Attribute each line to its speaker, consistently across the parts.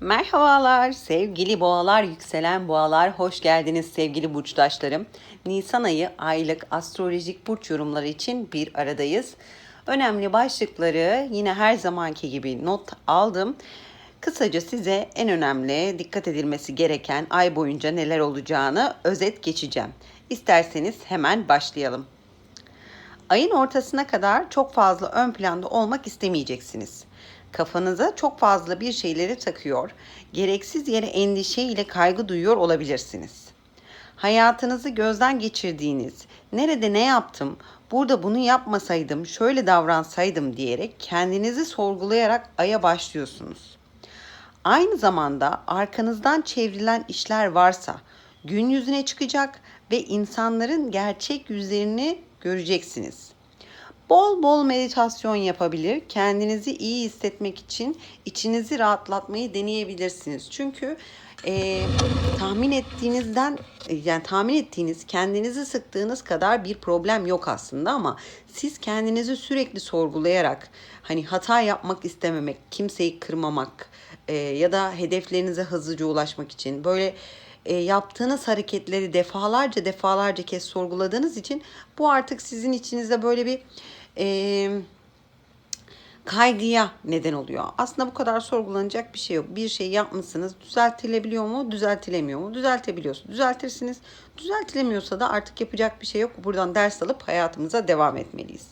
Speaker 1: Merhabalar sevgili boğalar, yükselen boğalar. Hoş geldiniz sevgili burçtaşlarım. Nisan ayı aylık astrolojik burç yorumları için bir aradayız. Önemli başlıkları yine her zamanki gibi not aldım. Kısaca size en önemli dikkat edilmesi gereken ay boyunca neler olacağını özet geçeceğim. İsterseniz hemen başlayalım. Ayın ortasına kadar çok fazla ön planda olmak istemeyeceksiniz. Kafanıza çok fazla bir şeyleri takıyor, gereksiz yere endişe ile kaygı duyuyor olabilirsiniz. Hayatınızı gözden geçirdiğiniz, nerede ne yaptım, burada bunu yapmasaydım, şöyle davransaydım diyerek kendinizi sorgulayarak aya başlıyorsunuz. Aynı zamanda arkanızdan çevrilen işler varsa gün yüzüne çıkacak ve insanların gerçek yüzlerini göreceksiniz. Bol bol meditasyon yapabilir, kendinizi iyi hissetmek için içinizi rahatlatmayı deneyebilirsiniz. Çünkü e, tahmin ettiğinizden yani tahmin ettiğiniz kendinizi sıktığınız kadar bir problem yok aslında ama siz kendinizi sürekli sorgulayarak hani hata yapmak istememek, kimseyi kırmamak e, ya da hedeflerinize hızlıca ulaşmak için böyle e, yaptığınız hareketleri defalarca defalarca kez sorguladığınız için bu artık sizin içinizde böyle bir e, kaygıya neden oluyor. Aslında bu kadar sorgulanacak bir şey yok. Bir şey yapmışsınız düzeltilebiliyor mu düzeltilemiyor mu düzeltebiliyorsunuz düzeltirsiniz. Düzeltilemiyorsa da artık yapacak bir şey yok. Buradan ders alıp hayatımıza devam etmeliyiz.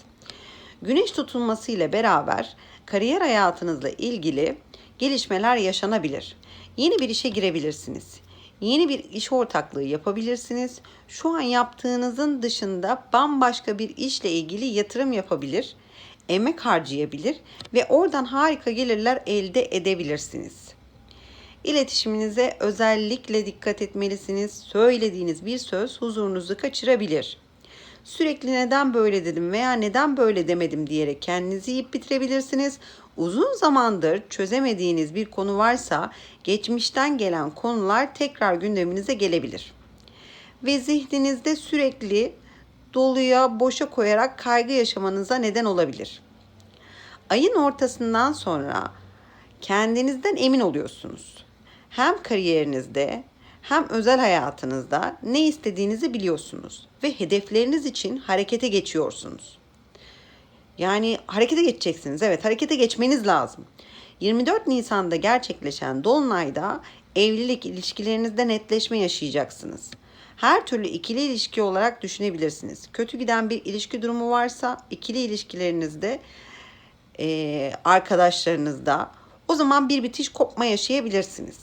Speaker 1: Güneş tutulması ile beraber kariyer hayatınızla ilgili gelişmeler yaşanabilir. Yeni bir işe girebilirsiniz. Yeni bir iş ortaklığı yapabilirsiniz. Şu an yaptığınızın dışında bambaşka bir işle ilgili yatırım yapabilir, emek harcayabilir ve oradan harika gelirler elde edebilirsiniz. İletişiminize özellikle dikkat etmelisiniz. Söylediğiniz bir söz huzurunuzu kaçırabilir. Sürekli neden böyle dedim veya neden böyle demedim diyerek kendinizi yiyip bitirebilirsiniz. Uzun zamandır çözemediğiniz bir konu varsa geçmişten gelen konular tekrar gündeminize gelebilir. Ve zihninizde sürekli doluya, boşa koyarak kaygı yaşamanıza neden olabilir. Ayın ortasından sonra kendinizden emin oluyorsunuz. Hem kariyerinizde hem özel hayatınızda ne istediğinizi biliyorsunuz ve hedefleriniz için harekete geçiyorsunuz. Yani harekete geçeceksiniz. Evet, harekete geçmeniz lazım. 24 Nisan'da gerçekleşen dolunayda evlilik ilişkilerinizde netleşme yaşayacaksınız. Her türlü ikili ilişki olarak düşünebilirsiniz. Kötü giden bir ilişki durumu varsa ikili ilişkilerinizde arkadaşlarınızda o zaman bir bitiş kopma yaşayabilirsiniz.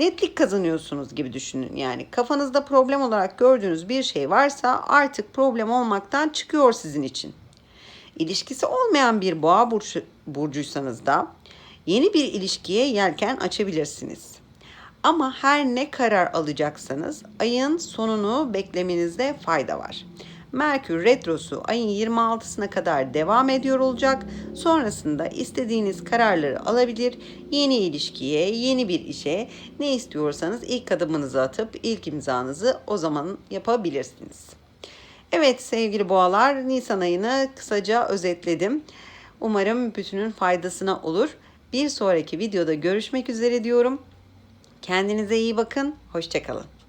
Speaker 1: Netlik kazanıyorsunuz gibi düşünün. Yani kafanızda problem olarak gördüğünüz bir şey varsa artık problem olmaktan çıkıyor sizin için. İlişkisi olmayan bir boğa burcu, burcuysanız da yeni bir ilişkiye yelken açabilirsiniz. Ama her ne karar alacaksanız ayın sonunu beklemenizde fayda var. Merkür Retrosu ayın 26'sına kadar devam ediyor olacak. Sonrasında istediğiniz kararları alabilir. Yeni ilişkiye, yeni bir işe ne istiyorsanız ilk adımınızı atıp ilk imzanızı o zaman yapabilirsiniz. Evet sevgili boğalar Nisan ayını kısaca özetledim. Umarım bütünün faydasına olur. Bir sonraki videoda görüşmek üzere diyorum. Kendinize iyi bakın. Hoşçakalın.